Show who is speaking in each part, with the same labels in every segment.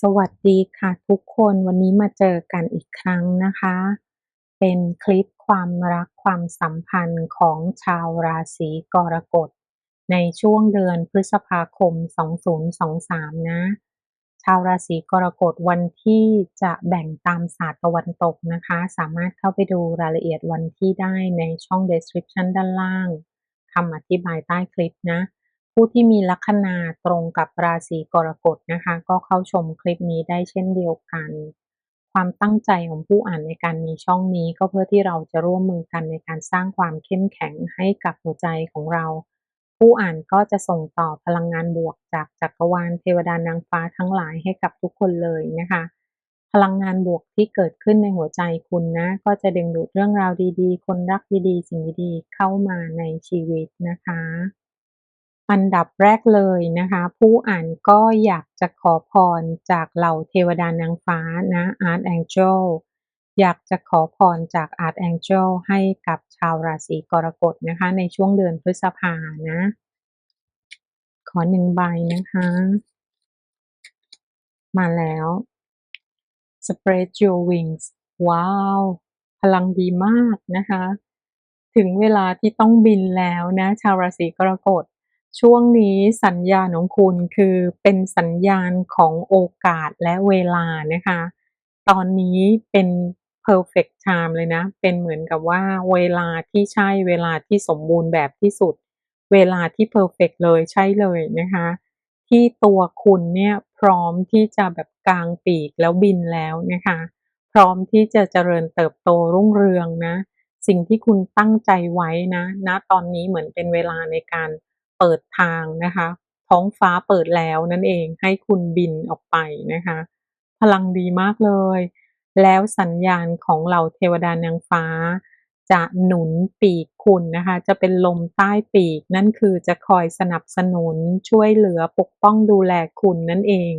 Speaker 1: สวัสดีค่ะทุกคนวันนี้มาเจอกันอีกครั้งนะคะ เป็นคลิปความรักความสัมพันธ์ของชาวราศีกรกฎ ในช่วงเดือนพฤษภาคม 2023 นะ ชาวราศีกรกฎวันที่จะแบ่งตามศาสตร์ตะวันตกนะคะ สามารถเข้าไปดูรายละเอียดวันที่ได้ในช่อง description ด้านล่างคำอธิบายใต้คลิปนะ ผู้ที่มีลัคนาตรงกับราศีกรกฎนะคะ ก็เข้าชมคลิปนี้ได้เช่นเดียวกัน ความตั้งใจของผู้อ่านในการมีช่องนี้ก็เพื่อที่เราจะร่วมมือกันในการสร้างความเข้มแข็งให้กับหัวใจของเรา ผู้อ่านก็จะส่งต่อพลังงานบวกจากจักรวาลเทวดานางฟ้าทั้งหลายให้กับทุกคนเลยนะคะ พลังงานบวกที่เกิดขึ้นในหัวใจคุณนะ ก็จะดึงดูดเรื่องราวดีๆ คนรักดีๆ สิ่งดีๆเข้ามาในชีวิตนะคะ อันดับแรกเลยนะคะ ผู้อ่านก็อยากจะขอพรจากเหล่าเทวดานางฟ้านะ Archangel อยากจะขอพรจาก Archangel ให้กับชาวราศีกรกฎนะคะ ในช่วงเดือนพฤษภานะ ขอหนึ่งใบนะคะ มาแล้ว spread your wings ว้าว พลังดีมากนะคะ ถึงเวลาที่ต้องบินแล้วนะ ชาวราศีกรกฎ ช่วงนี้สัญญาณของคุณคือเป็นสัญญาณของโอกาสและเวลานะคะ ตอนนี้เป็น perfect time เลยนะ เป็นเหมือนกับว่าเวลาที่ใช่เวลาที่สมบูรณ์แบบที่สุด เวลาที่ perfect เลยใช่เลยนะคะ ที่ตัวคุณเนี่ยพร้อมที่จะแบบกลางปีกแล้วบินแล้วนะคะ พร้อมที่จะเจริญเติบโตรุ่งเรืองนะ สิ่งที่คุณตั้งใจไว้นะณนะตอนนี้เหมือนเป็นเวลาในการ เปิดทางนะคะ ท้องฟ้าเปิดแล้วนั่นเองให้คุณบินออกไปนะคะ พลังดีมากเลย แล้วสัญญาณของเหล่าเทวดานางฟ้า จะหนุนปีกคุณนะคะ จะเป็นลมใต้ปีก นั่นคือจะคอยสนับสนุนช่วยเหลือปกป้องดูแลคุณนั่นเอง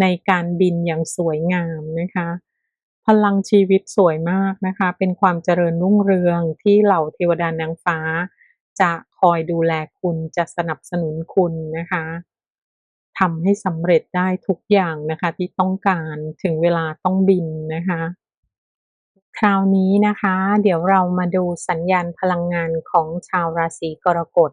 Speaker 1: ในการบินอย่างสวยงามนะคะพลังชีวิตสวยมากนะคะ เป็นความเจริญรุ่งเรืองที่เหล่าเทวดานางฟ้า จะ คอยดูแลคุณจะสนับสนุนคุณนะคะทำให้สำเร็จได้ทุกอย่างนะคะ ที่ต้องการถึงเวลาต้องบินนะคะ คราวนี้นะคะ เดี๋ยวเรามาดูสัญญาณพลังงานของชาวราศีกรกฎ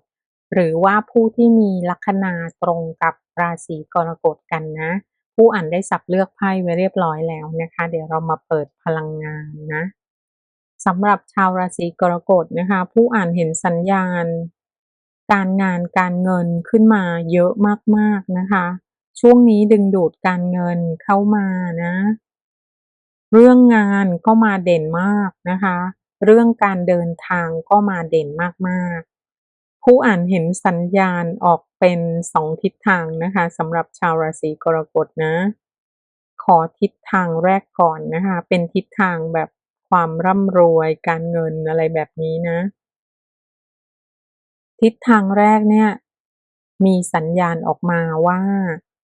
Speaker 1: หรือว่าผู้ที่มีลัคนาตรงกับราศีกรกฎกันนะ ผู้อ่านได้สับเลือกไพ่ไว้เรียบร้อยแล้วนะคะ เดี๋ยวเรามาเปิดพลังงานนะสำหรับชาวราศีกรกฎนะคะ ผู้อ่านเห็นสัญญาณ การงานการเงินขึ้นมาเยอะมากๆนะคะ ช่วงนี้ดึงดูดการเงินเข้ามานะ เรื่องงานก็มาเด่นมากนะคะ เรื่องการเดินทางก็มาเด่นมากๆ ผู้อ่านเห็นสัญญาณออกเป็นสองทิศทางนะคะสำหรับชาวราศีกรกฎนะ ขอทิศทางแรกก่อนนะคะ เป็นทิศทางแบบความร่ำรวยการเงินอะไรแบบนี้นะ ทิศทางแรกเนี่ยมีสัญญาณออกมาว่า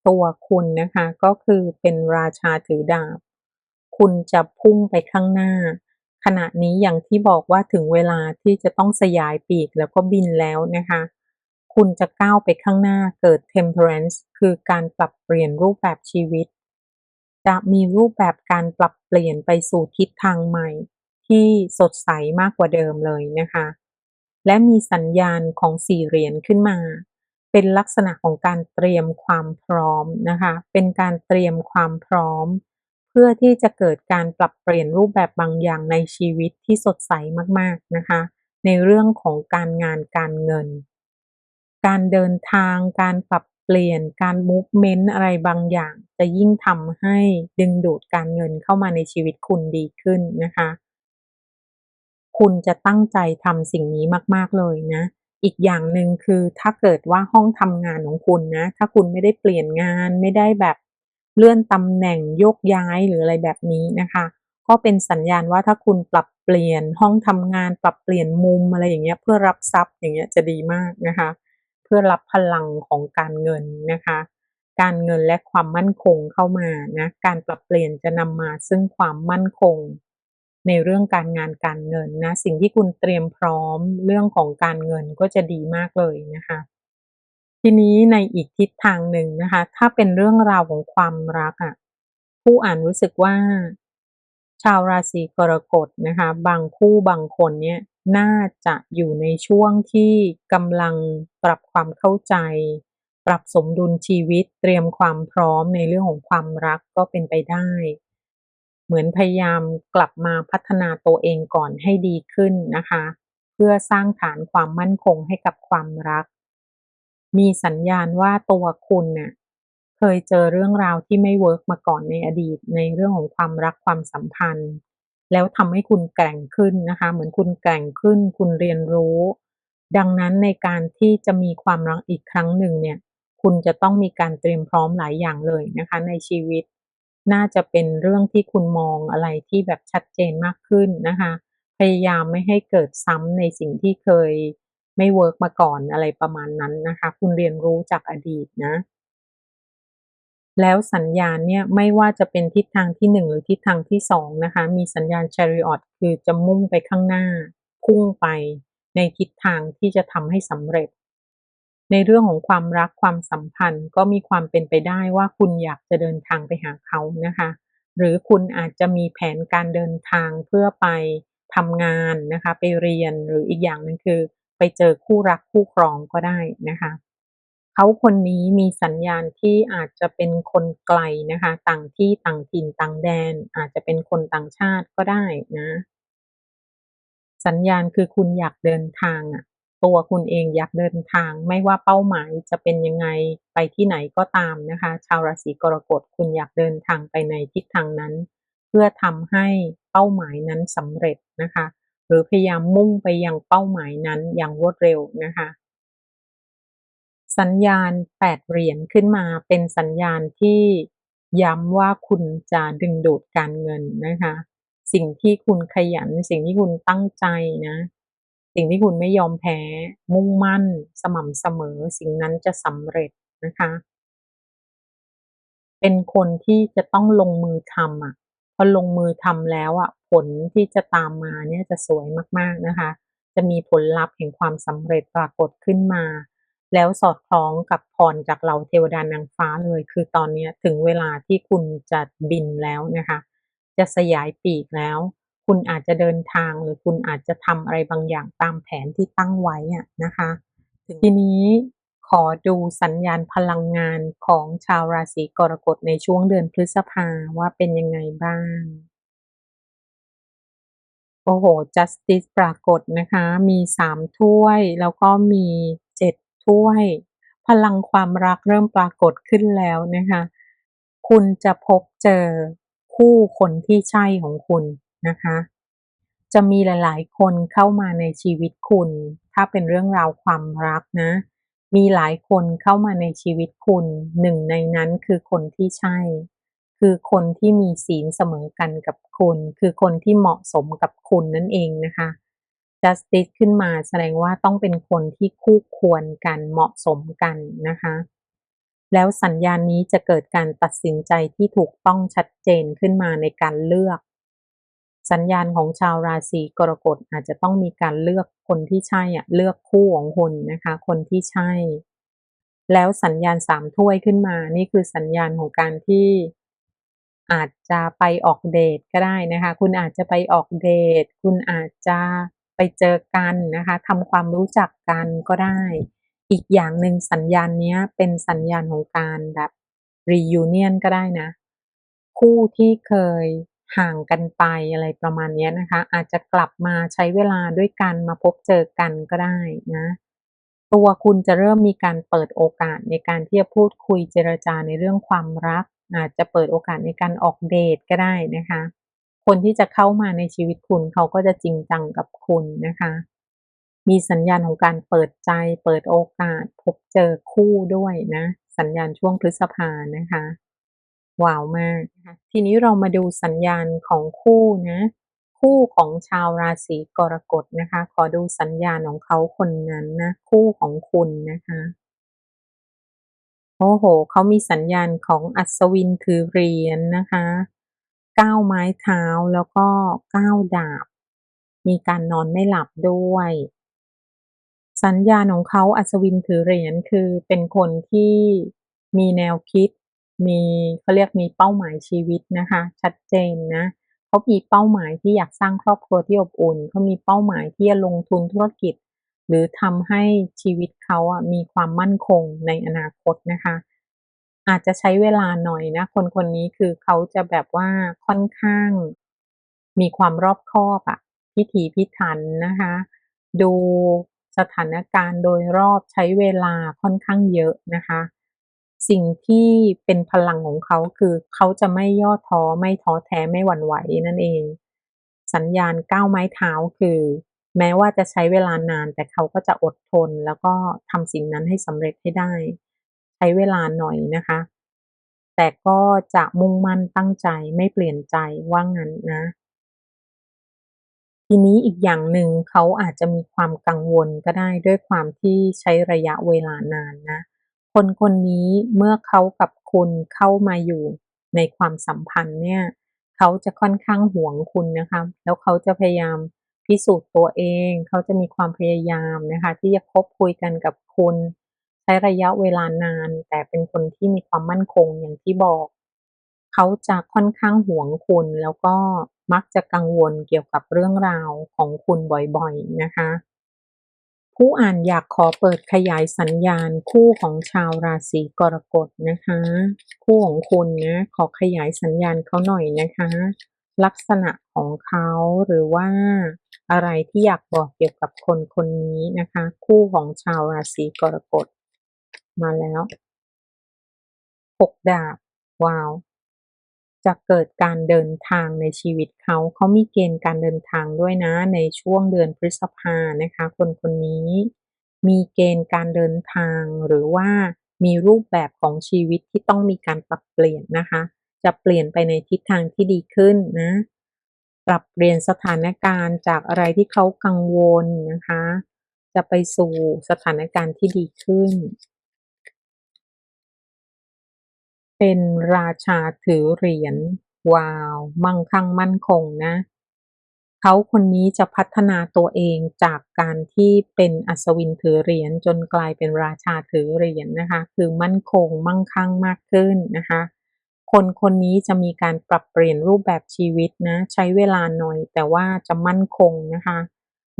Speaker 1: ตัวคุณนะคะก็คือเป็นราชาถือดาบ คุณจะพุ่งไปข้างหน้า ขณะนี้อย่างที่บอกว่าถึงเวลาที่จะต้องสยายปีกแล้วก็บินแล้วนะคะ คุณจะก้าวไปข้างหน้าเกิด temperance คือการปรับเปลี่ยนรูปแบบชีวิต จะมีรูปแบบการปรับเปลี่ยนไปสู่ทิศทางใหม่ ที่สดใสมากกว่าเดิมเลยนะคะ และมีสัญญาณของสี่เหรียญขึ้นมา เป็นลักษณะของการเตรียมความพร้อมนะคะ เป็นการเตรียมความพร้อม เพื่อที่จะเกิดการปรับเปลี่ยนรูปแบบบางอย่างในชีวิตที่สดใสมากๆนะคะ ในเรื่องของการงานการเงิน การเดินทาง การปรับเปลี่ยน การมูฟเมนต์อะไรบางอย่าง จะยิ่งทำให้ดึงดูดการเงินเข้ามาในชีวิตคุณดีขึ้นนะคะ คุณจะตั้งใจทำสิ่งนี้มาก ๆ เลยนะ อีกอย่างหนึ่งคือถ้าเกิดว่าห้องทำงานของคุณนะ ถ้าคุณไม่ได้เปลี่ยนงานไม่ได้แบบเลื่อนตำแหน่งโยกย้ายหรืออะไรแบบนี้นะคะ ก็เป็นสัญญาณว่าถ้าคุณปรับเปลี่ยนห้องทำงาน ปรับเปลี่ยนมุมอะไรอย่างเงี้ยเพื่อรับทรัพย์อย่างเงี้ยจะดีมากนะคะ เพื่อรับพลังของการเงินนะคะ การเงินและความมั่นคงเข้ามานะการปรับเปลี่ยนจะนำมาซึ่งความมั่นคง ในเรื่องการงานการเงินนะ สิ่งที่คุณเตรียมพร้อมเรื่องของการเงินก็จะดีมากเลยนะคะ ทีนี้ในอีกทิศทางหนึ่งนะคะ ถ้าเป็นเรื่องราวของความรักอะ่ะผู้อ่านรู้สึกว่า ชาวราศีกรกฎนะคะ บางคู่บางคนเนี่ยน่าจะอยู่ในช่วงที่กำลังปรับความเข้าใจ ปรับสมดุลชีวิตเตรียมความพร้อมในเรื่องของความรักก็เป็นไปได้ เหมือนพยายามกลับมาพัฒนาตัวเองก่อนให้ดีขึ้นนะคะ เพื่อสร้างฐานความมั่นคงให้กับความรัก มีสัญญาณว่าตัวคุณเนี่ยเคยเจอเรื่องราวที่ไม่เวิร์กมาก่อนในอดีต ในเรื่องของความรักความสัมพันธ์ แล้วทำให้คุณแกร่งขึ้นนะคะ เหมือนคุณแกร่งขึ้น คุณเรียนรู้ ดังนั้นในการที่จะมีความรักอีกครั้งหนึ่งเนี่ย คุณจะต้องมีการเตรียมพร้อมหลายอย่างเลยนะคะ ในชีวิต น่าจะเป็นเรื่องที่คุณมองอะไรที่แบบชัดเจนมากขึ้นนะคะ พยายามไม่ให้เกิดซ้ำในสิ่งที่เคยไม่เวิร์กมาก่อนอะไรประมาณนั้นนะคะ คุณเรียนรู้จากอดีตนะ แล้วสัญญาณเนี่ยไม่ว่าจะเป็นทิศทางที่หนึ่งหรือทิศทางที่สองนะคะ มีสัญญาณ Chariot คือจะมุ่งไปข้างหน้า พุ่งไปในทิศทางที่จะทำให้สำเร็จ ในเรื่องของความรักความสัมพันธ์ ก็มีความเป็นไปได้ว่าคุณอยากจะเดินทางไปหาเขานะคะ หรือคุณอาจจะมีแผนการเดินทางเพื่อไปทำงานนะคะ ไปเรียนหรืออีกอย่างหนึ่งคือ ไปเจอคู่รักคู่ครองก็ได้นะคะ เขาคนนี้มีสัญญาณที่อาจจะเป็นคนไกลนะคะ ต่างที่ต่างถิ่นต่างแดน อาจจะเป็นคนต่างชาติก็ได้นะ สัญญาณคือคุณอยากเดินทางอะ ตัวคุณเองอยากเดินทาง ไม่ว่าเป้าหมายจะเป็นยังไงไปที่ไหนก็ตามนะคะ ชาวราศีกรกฎคุณอยากเดินทางไปในทิศทางนั้น เพื่อทำให้เป้าหมายนั้นสำเร็จนะคะ หรือพยายามมุ่งไปยังเป้าหมายนั้นอย่างรวดเร็วนะคะ สัญญาณแปดเหรียญขึ้นมาเป็นสัญญาณที่ย้ำว่าคุณจะดึงดูดการเงินนะคะ สิ่งที่คุณขยัน สิ่งที่คุณตั้งใจนะ สิ่งที่คุณไม่ยอมแพ้ มุ่งมั่น สม่ำเสมอ สิ่งนั้นจะสำเร็จนะคะ เป็นคนที่จะต้องลงมือทำอะพอลงมือทำแล้วอะผลที่จะตามมาเนี่ยจะสวยมากๆนะคะ จะมีผลลัพธ์แห่งความสำเร็จปรากฏขึ้นมา แล้วสอดคล้องกับพรจากเหล่าเทวดานางฟ้าเลย คือตอนนี้ถึงเวลาที่คุณจะบินแล้วนะคะ จะสยายปีกแล้ว คุณอาจจะเดินทางหรือคุณอาจจะทำอะไรบางอย่างตามแผนที่ตั้งไว้อะนะคะทีนี้ขอดูสัญญาณพลังงานของชาวราศีกรกฎในช่วงเดือนพฤษภาว่าเป็นยังไงบ้างโอ้โฮ Justice ปรากฏนะคะ มี3ถ้วย แล้วก็มี7ถ้วย พลังความรักเริ่มปรากฏขึ้นแล้วนะคะ คุณจะพบเจอคู่คนที่ใช่ของคุณ นะคะ จะมีหลาย ๆ คนเข้ามาในชีวิตคุณ ถ้าเป็นเรื่องราวความรักนะ มีหลายคนเข้ามาในชีวิตคุณหนึ่งในนั้นคือคนที่ใช่ คือคนที่มีศีลเสมอกันกับคุณ คือคนที่เหมาะสมกับคุณนั่นเองนะคะ Justice ขึ้นมาแสดงว่าต้องเป็นคนที่คู่ควรกันเหมาะสมกันนะคะแล้วสัญญาณนี้จะเกิดการตัดสินใจที่ถูกต้องชัดเจนขึ้นมาในการเลือก สัญญาณของชาวราศีกรกฎอาจจะต้องมีการเลือกคนที่ใช่อะเลือกคู่ของคุณนะคะ คนที่ใช่ แล้วสัญญาณ3ถ้วยขึ้นมา นี่คือสัญญาณของการที่อาจจะไปออกเดตก็ได้นะคะ คุณอาจจะไปออกเดตคุณอาจจะไปเจอกันนะคะทำความรู้จักกันก็ได้ อีกอย่างหนึ่งสัญญาณนี้เป็นสัญญาณของการแบบ reunion ก็ได้นะ คู่ที่เคย ห่างกันไปอะไรประมาณนี้นะคะ อาจจะกลับมาใช้เวลาด้วยกันมาพบเจอกันก็ได้นะ ตัวคุณจะเริ่มมีการเปิดโอกาสในการที่จะพูดคุยเจรจาในเรื่องความรัก อาจจะเปิดโอกาสในการออกเดตก็ได้นะคะ คนที่จะเข้ามาในชีวิตคุณเขาก็จะจริงจังกับคุณนะคะ มีสัญญาณของการเปิดใจ เปิดโอกาส พบเจอคู่ด้วยนะ สัญญาณช่วงพฤษภานะคะ ว้าวมากนะคะทีนี้เรามาดูสัญญาณของคู่นะ คู่ของชาวราศีกรกฎนะคะ ขอดูสัญญาณของเขาคนนั้นนะคู่ของคุณนะคะโอ้โฮเขามีสัญญาณของอัศวินถือเหรียญนะคะ9ไม้เท้าแล้วก็9ดาบ มีการนอนไม่หลับด้วย สัญญาณของเขาอัศวินถือเหรียญคือเป็นคนที่มีแนวคิด มีเขาเรียกมีเป้าหมายชีวิตนะคะ ชัดเจนนะเขามีเป้าหมายที่อยากสร้างครอบครัวที่อบอุ่นเขามีเป้าหมายที่จะลงทุนธุรกิจ หรือทำให้ชีวิตเขาอะมีความมั่นคงในอนาคตนะคะ อาจจะใช้เวลาหน่อยนะ คนคนนี้คือเขาจะแบบว่าค่อนข้าง มีความรอบคอบอะพิถีพิถันนะคะ ดูสถานการณ์โดยรอบใช้เวลาค่อนข้างเยอะนะคะ สิ่งที่เป็นพลังของเขาคือเขาจะไม่ย่อท้อไม่ท้อแท้ไม่หวั่นไหวนั่นเอง สัญญาณก้าวไม้เท้าคือ แม้ว่าจะใช้เวลานานแต่เขาก็จะอดทน แล้วก็ทำสิ่งนั้นให้สำเร็จให้ได้ ใช้เวลาหน่อยนะคะ แต่ก็จะมุ่งมั่นตั้งใจไม่เปลี่ยนใจว่างั้นนะทีนี้อีกอย่างหนึ่งเขาอาจจะมีความกังวลก็ได้ด้วยความที่ใช้ระยะเวลานานนะ คนคนนี้เมื่อเขากับคุณเข้ามาอยู่ในความสัมพันธ์เนี่ย เขาจะค่อนข้างหวงคุณนะคะ แล้วเขาจะพยายามพิสูจน์ตัวเอง เขาจะมีความพยายามนะคะ ที่จะคบคุยกันกับคุณ ใช้ระยะเวลานาน แต่เป็นคนที่มีความมั่นคงอย่างที่บอก เขาจะค่อนข้างหวงคุณ แล้วก็มักจะกังวลเกี่ยวกับเรื่องราวของคุณบ่อยๆนะคะ ผู้อ่านอยากขอเปิดขยายสัญญาณคู่ของชาวราศีกรกฎนะคะ คู่ของคุณนะขอขยายสัญญาณเขาหน่อยนะคะ ลักษณะของเขาหรือว่าอะไรที่อยากบอกเกี่ยวกับคนคนนี้นะคะ คู่ของชาวราศีกรกฎมาแล้วหกดาบว้าว จะเกิดการเดินทางในชีวิตเขา เขามีเกณฑ์การเดินทางด้วยนะ ในช่วงเดือนพฤษภานะคะ คนคนนี้มีเกณฑ์การเดินทางหรือว่ามีรูปแบบของชีวิตที่ต้องมีการปรับเปลี่ยนนะคะ จะเปลี่ยนไปในทิศทางที่ดีขึ้นนะ ปรับเปลี่ยนสถานการณ์จากอะไรที่เขากังวลนะคะ จะไปสู่สถานการณ์ที่ดีขึ้น เป็นราชาถือเหรียญว้าว มั่งคั่งมั่นคงนะ เขาคนนี้จะพัฒนาตัวเองจากการที่เป็นอัศวินถือเหรียญจนกลายเป็นราชาถือเหรียญนะคะ คือมั่นคงมั่งคั่งมากขึ้นนะคะ คนคนนี้จะมีการปรับเปลี่ยนรูปแบบชีวิตนะ ใช้เวลาหน่อย แต่ว่าจะมั่นคงนะคะ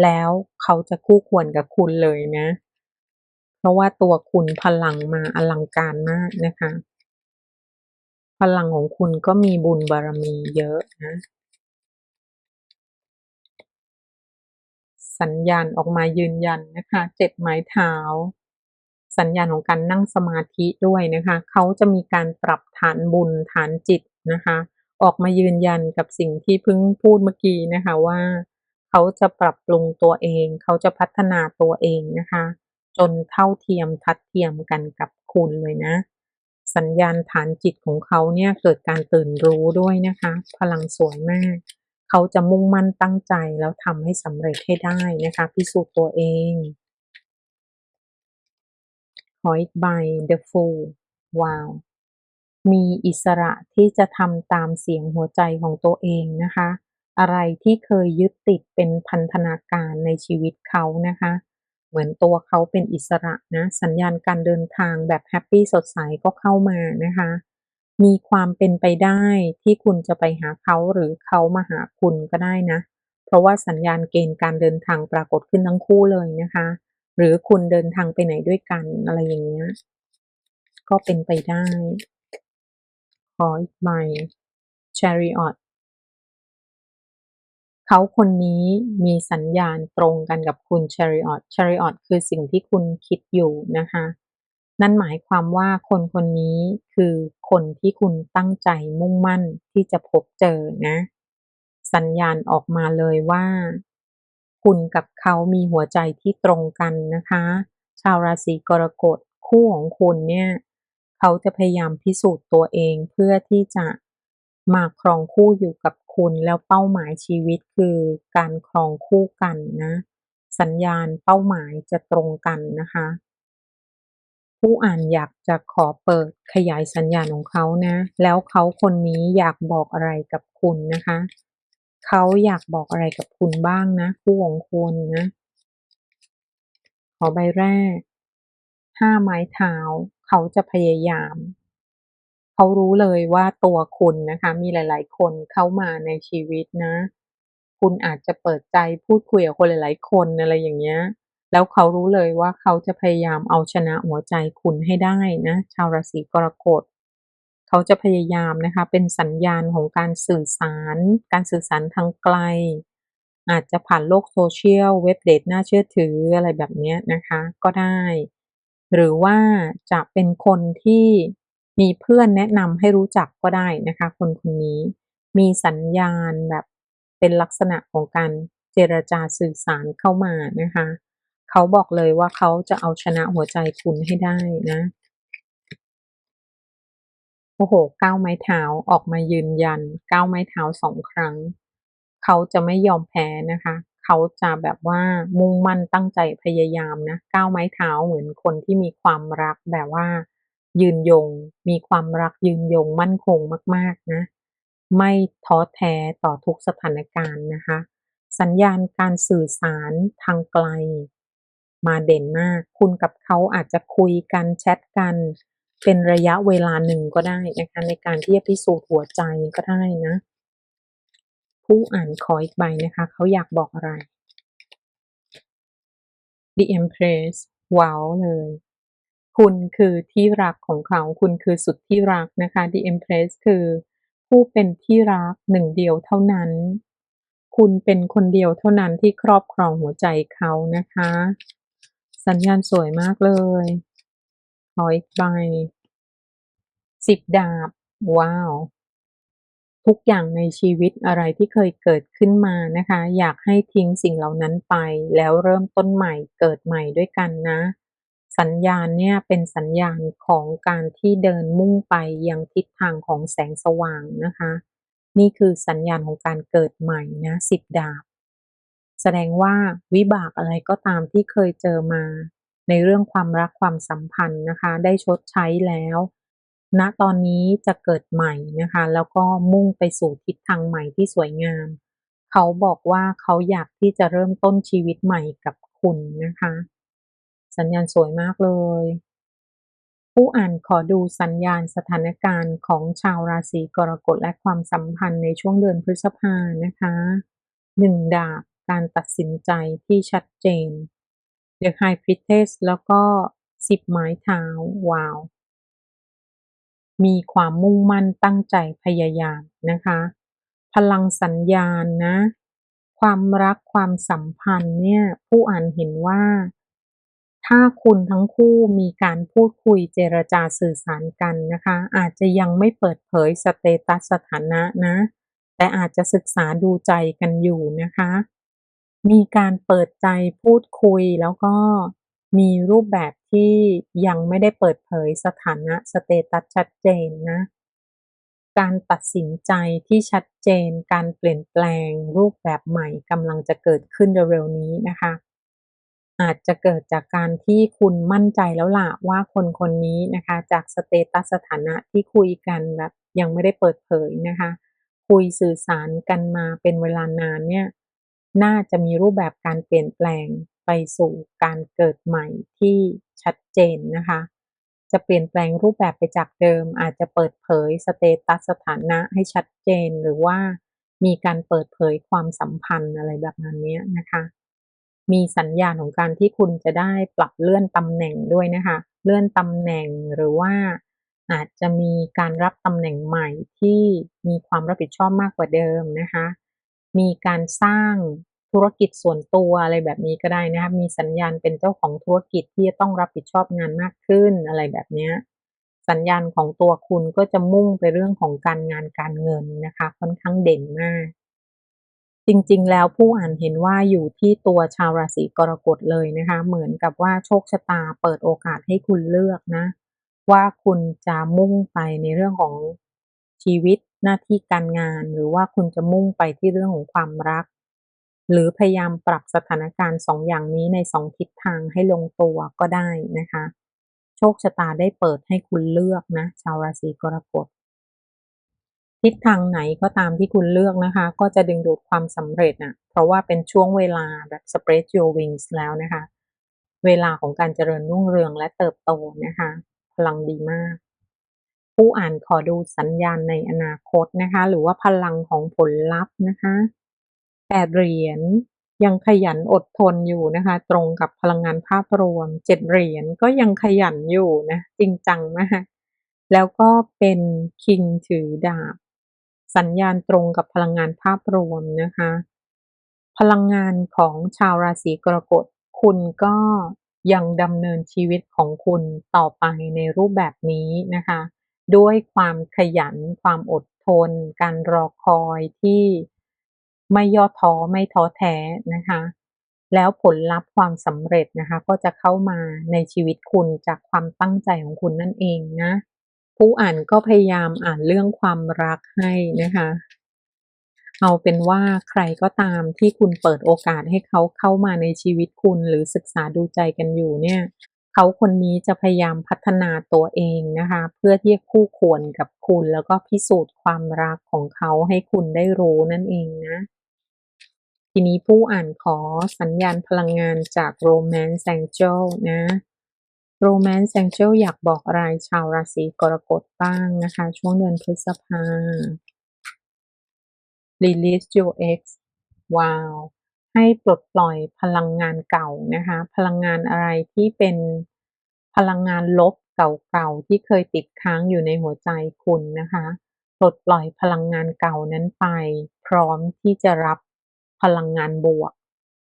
Speaker 1: แล้วเขาจะคู่ควรกับคุณเลยนะ เพราะว่าตัวคุณพลังมาอลังการมากนะคะ พลังของคุณก็มีบุญบารมีเยอะนะ สัญญาณออกมายืนยันนะคะ เจ็ดไม้เท้า สัญญาณของการนั่งสมาธิด้วยนะคะ เขาจะมีการปรับฐานบุญฐานจิตนะคะ ออกมายืนยันกับสิ่งที่เพิ่งพูดเมื่อกี้นะคะว่าเขาจะปรับปรุงตัวเอง เขาจะพัฒนาตัวเองนะคะ จนเท่าเทียมทัดเทียมกันกับคุณเลยนะ สัญญาณฐานจิตของเขาเนี่ยเกิดการตื่นรู้ด้วยนะคะ พลังสวยมาก เขาจะมุ่งมั่นตั้งใจแล้วทำให้สำเร็จให้ได้นะคะ พิสูจน์ตัวเองขออีกใบ The Fool ว้าว มีอิสระที่จะทำตามเสียงหัวใจของตัวเองนะคะ อะไรที่เคยยึดติดเป็นพันธนาการในชีวิตเขานะคะ เหมือนตัวเขาเป็นอิสระนะสัญญาณการเดินทางแบบแฮปปี้สดใสก็เข้ามานะคะ มีความเป็นไปได้ที่คุณจะไปหาเขาหรือเขามาหาคุณก็ได้นะ เพราะว่าสัญญาณเกณฑ์การเดินทางปรากฏขึ้นทั้งคู่เลยนะคะ หรือคุณเดินทางไปไหนด้วยกันอะไรอย่างเงี้ยก็เป็นไปได้ขออีกใบ Chariot เขาคนนี้มีสัญญาณตรงกันกับคุณ Chariot Chariot คือสิ่งที่คุณคิดอยู่นะคะ นั่นหมายความว่าคนคนนี้คือคนที่คุณตั้งใจมุ่งมั่นที่จะพบเจอนะ สัญญาณออกมาเลยว่า คุณกับเขามีหัวใจที่ตรงกันนะคะ ชาวราศีกรกฎคู่ของคุณเนี่ยเขาจะพยายามพิสูจน์ตัวเองเพื่อที่จะมาครองคู่อยู่กับ คุณแล้วเป้าหมายชีวิตคือการครองคู่กันนะ สัญญาณเป้าหมายจะตรงกันนะคะ ผู้อ่านอยากจะขอเปิดขยายสัญญาณของเขานะ แล้วเขาคนนี้อยากบอกอะไรกับคุณนะคะ เขาอยากบอกอะไรกับคุณบ้างนะ คู่ของคุณนะ ขอใบแรกห้าไม้เท้า เขาจะพยายาม เขารู้เลยว่าตัวคุณนะคะ มีหลาย ๆ คนเข้ามาในชีวิตนะ คุณอาจจะเปิดใจพูดคุยกับคนหลาย ๆ คนอะไรอย่างเงี้ย แล้วเขารู้เลยว่าเขาจะพยายามเอาชนะหัวใจคุณให้ได้นะ ชาวราศีกรกฎเขาจะพยายามนะคะ เป็นสัญญาณของการสื่อสาร การสื่อสารทางไกล อาจจะผ่านโลก social เว็บเดตน่าเชื่อถืออะไรแบบเนี้ยนะคะ ก็ได้ หรือว่าจะเป็นคนที่ มีเพื่อนแนะนำให้รู้จักก็ได้นะคะ คนคนนี้มีสัญญาณแบบเป็นลักษณะของการเจรจาสื่อสารเข้ามานะคะ เขาบอกเลยว่าเขาจะเอาชนะหัวใจคุณให้ได้นะ โอ้โฮ9ไม้เท้าออกมายืนยัน9ไม้เท้า2ครั้ง เขาจะไม่ยอมแพ้นะคะ เขาจะแบบว่ามุ่งมั่นตั้งใจพยายามนะ9ไม้เท้าเหมือนคนที่มีความรักแบบว่า ยืนยง มีความรักยืนยงมั่นคงมาก ๆ นะ ไม่ท้อแท้ต่อทุกสถานการณ์นะคะ สัญญาณการสื่อสารทางไกล มาเด่นมาก คุณกับเขาอาจจะคุยกันแชตกัน เป็นระยะเวลาหนึ่งก็ได้นะคะในการที่จะพิสูจน์หัวใจก็ได้นะ ผู้อ่านขออีกใบนะคะ เขาอยากบอกอะไร? The Empress ว้าวเลย คุณคือที่รักของเขา คุณคือสุดที่รักนะคะ The Empress คือผู้เป็นที่รักหนึ่งเดียวเท่านั้น คุณเป็นคนเดียวเท่านั้นที่ครอบครองหัวใจเขานะคะ สัญญาณสวยมากเลยขออีกใบ10ดาบ ว้าว ทุกอย่างในชีวิตอะไรที่เคยเกิดขึ้นมานะคะ อยากให้ทิ้งสิ่งเหล่านั้นไป แล้วเริ่มต้นใหม่เกิดใหม่ด้วยกันนะ สัญญาณเนี่ยเป็นสัญญาณของการที่เดินมุ่งไปยังทิศทางของแสงสว่างนะคะ นี่คือสัญญาณของการเกิดใหม่นะ10ดาบ แสดงว่าวิบากอะไรก็ตามที่เคยเจอมา ในเรื่องความรักความสัมพันธ์นะคะ ได้ชดใช้แล้วณตอนนี้จะเกิดใหม่นะคะ แล้วก็มุ่งไปสู่ทิศทางใหม่ที่สวยงาม เขาบอกว่าเขาอยากที่จะเริ่มต้นชีวิตใหม่กับคุณนะคะ สัญญาณสวยมากเลย ผู้อ่านขอดูสัญญาณสถานการณ์ของชาวราศีกรกฎและความสัมพันธ์ในช่วงเดือนพฤษภานะคะ1ดาบการตัดสินใจที่ชัดเจน The High Priestess แล้วก็10ไม้เท้าว้าว มีความมุ่งมั่นตั้งใจพยายามนะคะ พลังสัญญาณนะ ความรักความสัมพันธ์เนี่ย ผู้อ่านเห็นว่า ถ้าคุณทั้งคู่มีการพูดคุยเจรจาสื่อสารกันนะคะ อาจจะยังไม่เปิดเผยสเตตัสสถานะนะ แต่อาจจะศึกษาดูใจกันอยู่นะคะ มีการเปิดใจพูดคุยแล้วก็มีรูปแบบที่ยังไม่ได้เปิดเผยสถานะสเตตัสชัดเจนนะ การตัดสินใจที่ชัดเจน การเปลี่ยนแปลงรูปแบบใหม่กำลังจะเกิดขึ้นเร็วๆนี้นะคะ อาจจะเกิดจากการที่คุณมั่นใจแล้วล่ะว่าคนคนนี้นะคะ จากสเตตัสสถานะที่คุยกันแบบยังไม่ได้เปิดเผยนะคะ คุยสื่อสารกันมาเป็นเวลานานเนี่ย น่าจะมีรูปแบบการเปลี่ยนแปลงไปสู่การเกิดใหม่ที่ชัดเจนนะคะ จะเปลี่ยนแปลงรูปแบบไปจากเดิม อาจจะเปิดเผยสเตตัสสถานะให้ชัดเจนหรือว่ามีการเปิดเผยความสัมพันธ์อะไรประมาณเนี้ยนะคะ มีสัญญาณของการที่คุณจะได้ปรับเลื่อนตำแหน่งด้วยนะคะ เลื่อนตำแหน่งหรือว่าอาจจะมีการรับตำแหน่งใหม่ที่มีความรับผิดชอบมากกว่าเดิมนะคะ มีการสร้างธุรกิจส่วนตัวอะไรแบบนี้ก็ได้นะคะมีสัญญาณเป็นเจ้าของธุรกิจที่จะต้องรับผิดชอบงานมากขึ้นอะไรแบบนี้สัญญาณของตัวคุณก็จะมุ่งไปเรื่องของการงานการเงินนะคะ ค่อนข้างเด่นมาก จริงๆ แล้วผู้อ่านเห็นว่าอยู่ที่ตัวชาวราศีกรกฎเลยนะคะ เหมือนกับว่าโชคชะตาเปิดโอกาสให้คุณเลือกนะ ว่าคุณจะมุ่งไปในเรื่องของชีวิตหน้าที่การงาน หรือว่าคุณจะมุ่งไปที่เรื่องของความรัก หรือพยายามปรับสถานการณ์2องอย่างนี้ใน2ทิศทางให้ลงตัวก็ได้นะคะ โชคชะตาได้เปิดให้คุณเลือกนะ ชาวราศีกรกฎ ทิศทางไหนก็ตามที่คุณเลือกนะคะ ก็จะดึงดูดความสำเร็จน่ะเพราะว่าเป็นช่วงเวลาแบบ Spread your wings แล้วนะคะ เวลาของการเจริญรุ่งเรืองและเติบโตนะคะ พลังดีมาก ผู้อ่านขอดูสัญญาณในอนาคตนะคะ หรือว่าพลังของผลลัพธ์นะคะแปดเหรียญยังขยันอดทนอยู่นะคะ ตรงกับพลังงานภาพรวมเจ็ดเหรียญก็ยังขยันอยู่นะ จริงจังมาก แล้วก็เป็นคิงถือดาบ สัญญาณตรงกับพลังงานภาพรวมนะคะ พลังงานของชาวราศีกรกฎคุณก็ยังดำเนินชีวิตของคุณต่อไปในรูปแบบนี้นะคะ ด้วยความขยันความอดทน การรอคอยที่ไม่ย่อท้อไม่ท้อแท้นะคะ แล้วผลลัพธ์ความสำเร็จนะคะ ก็จะเข้ามาในชีวิตคุณจากความตั้งใจของคุณนั่นเองนะ ผู้อ่านก็พยายามอ่านเรื่องความรักให้นะคะ เอาเป็นว่าใครก็ตามที่คุณเปิดโอกาสให้เขาเข้ามาในชีวิตคุณหรือศึกษาดูใจกันอยู่เนี่ยเขาคนนี้จะพยายามพัฒนาตัวเองนะคะ เพื่อที่จะคู่ควรกับคุณแล้วก็พิสูจน์ความรักของเขาให้คุณได้รู้นั่นเองนะทีนี้ผู้อ่านขอสัญญาณพลังงานจาก Romance Angel นะ Romance Angel อยากบอกอะไรชาวราศีกรกฎบ้างนะคะ ช่วงเดือนพฤษภา Release your ex ว้าว ให้ปลดปล่อยพลังงานเก่านะคะ พลังงานอะไรที่เป็นพลังงานลบเก่าๆที่เคยติดค้างอยู่ในหัวใจคุณนะคะปลดปล่อยพลังงานเก่านั้นไป พร้อมที่จะรับพลังงานบวก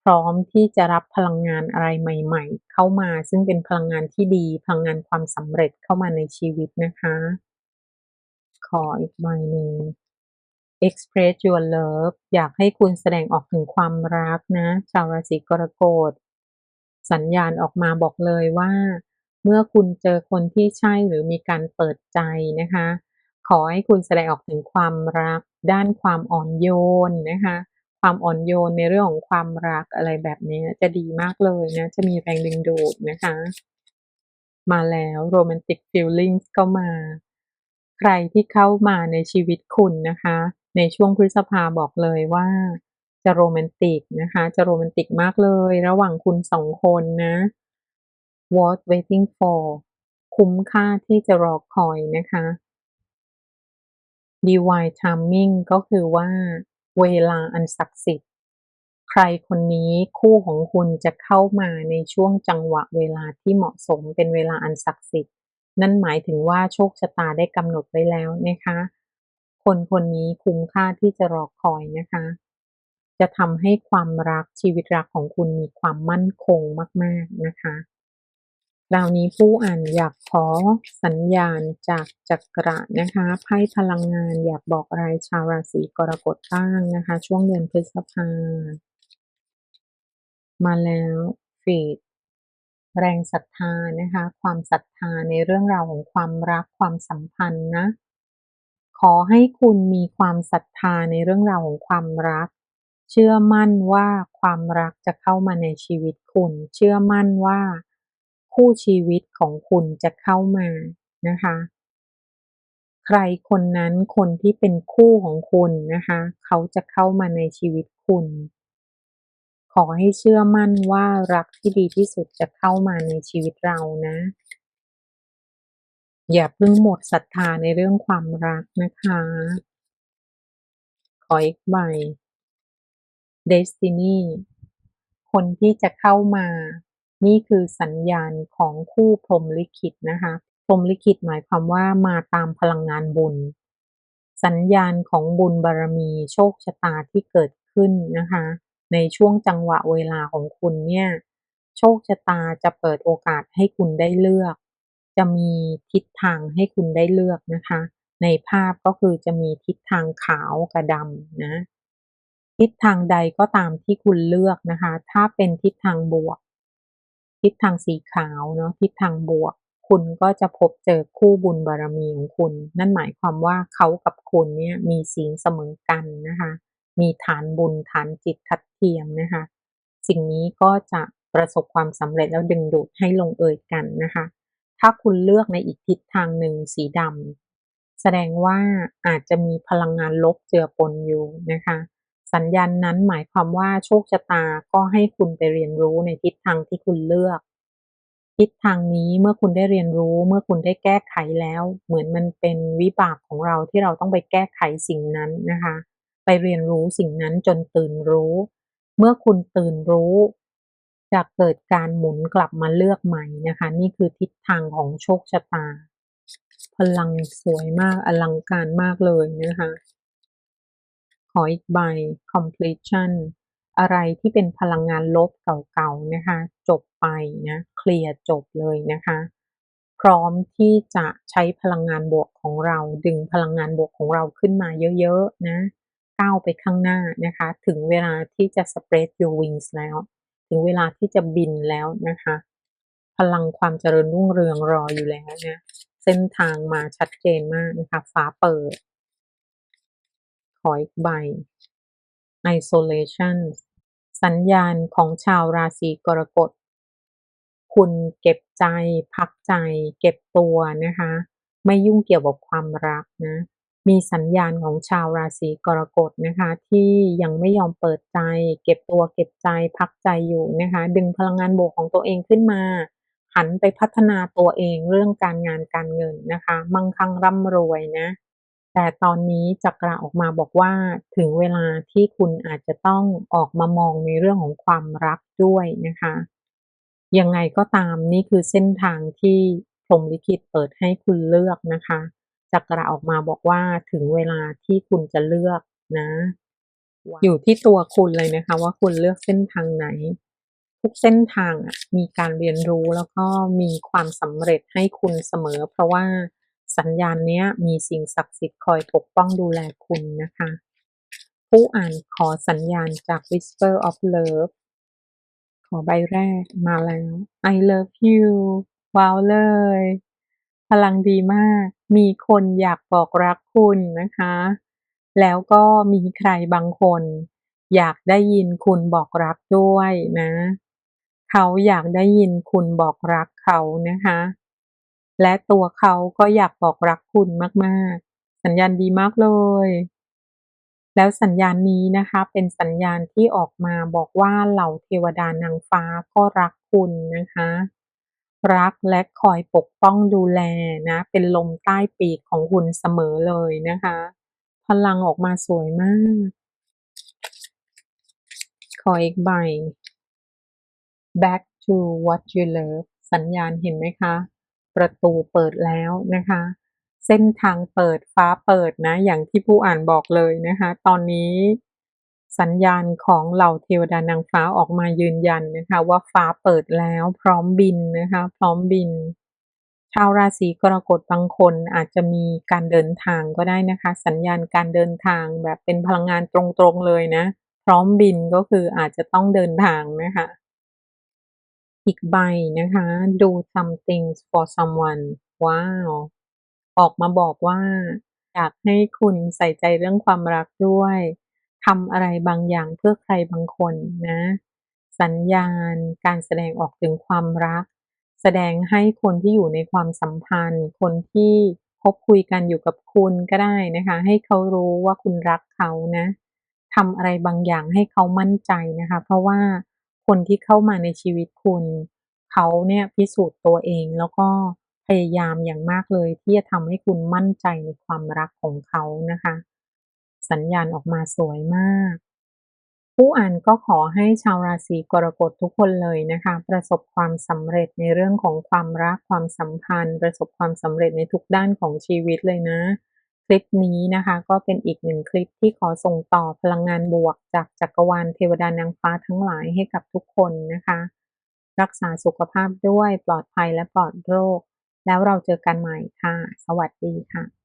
Speaker 1: พร้อมที่จะรับพลังงานอะไรใหม่ ๆ เข้ามาซึ่งเป็นพลังงานที่ดีพลังงานความสำเร็จเข้ามาในชีวิตนะคะ ขออีกใบหนึ่ง express your love อยากให้คุณแสดงออกถึงความรักนะ ชาวราศีกรกฎสัญญาณออกมาบอกเลยว่า เมื่อคุณเจอคนที่ใช่หรือมีการเปิดใจนะคะ ขอให้คุณแสดงออกถึงความรัก ด้านความอ่อนโยนนะคะ ความอ่อนโยนในเรื่องของความรักอะไรแบบนี้จะดีมากเลยนะ จะมีแรงดึงดูดนะคะ มาแล้ว romantic feelings ก็มา ใครที่เข้ามาในชีวิตคุณนะคะ ในช่วงพฤษภาบอกเลยว่า จะโรแมนติกนะคะ จะโรแมนติกมากเลย ระหว่างคุณสองคนนะ worth waiting for คุ้มค่าที่จะรอคอยนะคะ divine timing ก็คือว่า เวลาอันศักดิ์สิทธิ์ ใครคนนี้คู่ของคุณจะเข้ามาในช่วงจังหวะเวลาที่เหมาะสมเป็นเวลาอันศักดิ์สิทธิ์ นั่นหมายถึงว่าโชคชะตาได้กำหนดไว้แล้วนะคะ คนคนนี้คุ้มค่าที่จะรอคอยนะคะ จะทำให้ความรักชีวิตรักของคุณมีความมั่นคงมาก ๆนะคะ คราวนี้ผู้อ่านอยากขอสัญญาณจากจักระนะคะไพ่พลังงานอยากบอกอะไรชาวราศีกรกฎบ้างนะคะ ช่วงเดือนพฤษภา มาแล้วฟีดแรงศรัทธานะคะ ความศรัทธาในเรื่องราวของความรักความสัมพันธ์นะ ขอให้คุณมีความศรัทธาในเรื่องราวของความรัก เชื่อมั่นว่าความรักจะเข้ามาในชีวิตคุณ เชื่อมั่นว่า คู่ชีวิตของคุณจะเข้ามานะคะ ใครคนนั้นคนที่เป็นคู่ของคุณนะคะ เขาจะเข้ามาในชีวิตคุณ ขอให้เชื่อมั่นว่ารักที่ดีที่สุดจะเข้ามาในชีวิตเรานะ อย่าเพิ่งหมดศรัทธาในเรื่องความรักนะคะ ขออีกใบ Destiny คนที่จะเข้ามา นี่คือสัญญาณของคู่พรมลิขิตนะคะพรมลิขิตหมายความว่ามาตามพลังงานบุญ สัญญาณของบุญบารมีโชคชะตาที่เกิดขึ้นนะคะ ในช่วงจังหวะเวลาของคุณเนี่ยโชคชะตาจะเปิดโอกาสให้คุณได้เลือก จะมีทิศทางให้คุณได้เลือกนะคะ ในภาพก็คือจะมีทิศทางขาวกับดำนะ ทิศทางใดก็ตามที่คุณเลือกนะคะ ถ้าเป็นทิศทางบวก ทิศทางสีขาวเนาะทิศทางบวก คุณก็จะพบเจอคู่บุญบารมีของคุณ นั่นหมายความว่าเขากับคุณเนี่ยมีศีลเสมอกันนะคะ มีฐานบุญฐานจิตทัดเทียมนะคะ สิ่งนี้ก็จะประสบความสำเร็จแล้วดึงดูดให้ลงเอยกันนะคะ ถ้าคุณเลือกในอีกทิศทางหนึ่งสีดำแสดงว่าอาจจะมีพลังงานลบเจือปนอยู่นะคะ สัญญาณนั้นหมายความว่าโชคชะตาก็ให้คุณไปเรียนรู้ในทิศทางที่คุณเลือก ทิศทางนี้เมื่อคุณได้เรียนรู้เมื่อคุณได้แก้ไขแล้ว เหมือนมันเป็นวิบากของเราที่เราต้องไปแก้ไขสิ่งนั้นนะคะ ไปเรียนรู้สิ่งนั้นจนตื่นรู้ เมื่อคุณตื่นรู้จะเกิดการหมุนกลับมาเลือกใหม่นะคะ นี่คือทิศทางของโชคชะตา พลังสวยมากอลังการมากเลยนะคะ ขออีกใบ completion อะไรที่เป็นพลังงานลบเก่าๆนะคะ จบไปนะเคลียร์จบเลยนะคะ พร้อมที่จะใช้พลังงานบวกของเรา ดึงพลังงานบวกของเราขึ้นมาเยอะๆนะก้าวไปข้างหน้านะคะ ถึงเวลาที่จะ spread your wings แล้ว ถึงเวลาที่จะบินแล้วนะคะ พลังความเจริญรุ่งเรืองรออยู่แล้วนะเส้นทางมาชัดเจนมากนะคะ ฟ้าเปิด ขออีกใบ isolation สัญญาณของชาวราศีกรกฎ คุณเก็บใจ พักใจ เก็บตัวนะคะ ไม่ยุ่งเกี่ยวกับความรักนะ มีสัญญาณของชาวราศีกรกฎนะคะ ที่ยังไม่ยอมเปิดใจ เก็บตัวเก็บใจ พักใจอยู่นะคะ ดึงพลังงานบวกของตัวเองขึ้นมา หันไปพัฒนาตัวเองเรื่องการงานการเงินนะคะ มั่งคั่งร่ำรวยนะ แต่ตอนนี้จักระออกมาบอกว่าถึงเวลาที่คุณอาจจะต้องออกมามองในเรื่องของความรักด้วยนะคะ ยังไงก็ตามนี่คือเส้นทางที่พรมลิขิตเปิดให้คุณเลือกนะคะจักระออกมาบอกว่าถึงเวลาที่คุณจะเลือกนะ อยู่ที่ตัวคุณเลยนะคะ ว่าคุณเลือกเส้นทางไหน ทุกเส้นทางมีการเรียนรู้แล้วก็มีความสำเร็จให้คุณเสมอ เพราะว่า สัญญาณนี้มีสิ่งศักดิ์สิทธิ์คอยปกป้องดูแลคุณนะคะ ผู้อ่านขอสัญญาณจาก Whisper of Love ขอใบแรกมาแล้ว I love you ว้าวเลย พลังดีมาก มีคนอยากบอกรักคุณนะคะ แล้วก็มีใครบางคน อยากได้ยินคุณบอกรักด้วยนะ เขาอยากได้ยินคุณบอกรักเขานะคะ และตัวเขาก็อยากบอกรักคุณมากๆ สัญญาณดีมากเลย แล้วสัญญาณนี้นะคะ เป็นสัญญาณที่ออกมาบอกว่าเหล่าเทวดานางฟ้าก็รักคุณนะคะ รักและคอยปกป้องดูแลนะ เป็นลมใต้ปีกของคุณเสมอเลยนะคะ พลังออกมาสวยมาก ขออีกใบ back to what you love สัญญาณเห็นไหมคะ ประตูเปิดแล้วนะคะ เส้นทางเปิดฟ้าเปิดนะ อย่างที่ผู้อ่านบอกเลยนะคะ ตอนนี้สัญญาณของเหล่าเทวดานางฟ้าออกมายืนยันนะคะ ว่าฟ้าเปิดแล้วพร้อมบินนะคะ พร้อมบิน ชาวราศีกรกฎบางคนอาจจะมีการเดินทางก็ได้นะคะ สัญญาณการเดินทางแบบเป็นพลังงานตรงๆเลยนะ พร้อมบินก็คืออาจจะต้องเดินทางนะคะ อีกใบนะคะ do something for someone ว้าว ออกมาบอกว่า อยากให้คุณใส่ใจเรื่องความรักด้วยทำอะไรบางอย่างเพื่อใครบางคนนะ สัญญาณการแสดงออกถึงความรัก แสดงให้คนที่อยู่ในความสัมพันธ์ คนที่คบคุยกันอยู่กับคุณก็ได้นะคะ ให้เขารู้ว่าคุณรักเขานะทำอะไรบางอย่างให้เขามั่นใจนะคะ เพราะว่า คนที่เข้ามาในชีวิตคุณ เขาเนี่ยพิสูจน์ตัวเองแล้วก็พยายามอย่างมากเลย ที่จะทำให้คุณมั่นใจในความรักของเขานะคะ สัญญาณออกมาสวยมาก ผู้อ่านก็ขอให้ชาวราศีกรกฎทุกคนเลยนะคะ ประสบความสำเร็จในเรื่องของความรักความสัมพันธ์ ประสบความสำเร็จในทุกด้านของชีวิตเลยนะ คลิปนี้นะคะก็เป็นอีกหนึ่งคลิปที่ขอส่งต่อพลังงานบวก จากจักรวาลเทวดานางฟ้าทั้งหลายให้กับทุกคนนะคะ รักษาสุขภาพด้วยปลอดภัยและปลอดโรค แล้วเราเจอกันใหม่ค่ะ สวัสดีค่ะ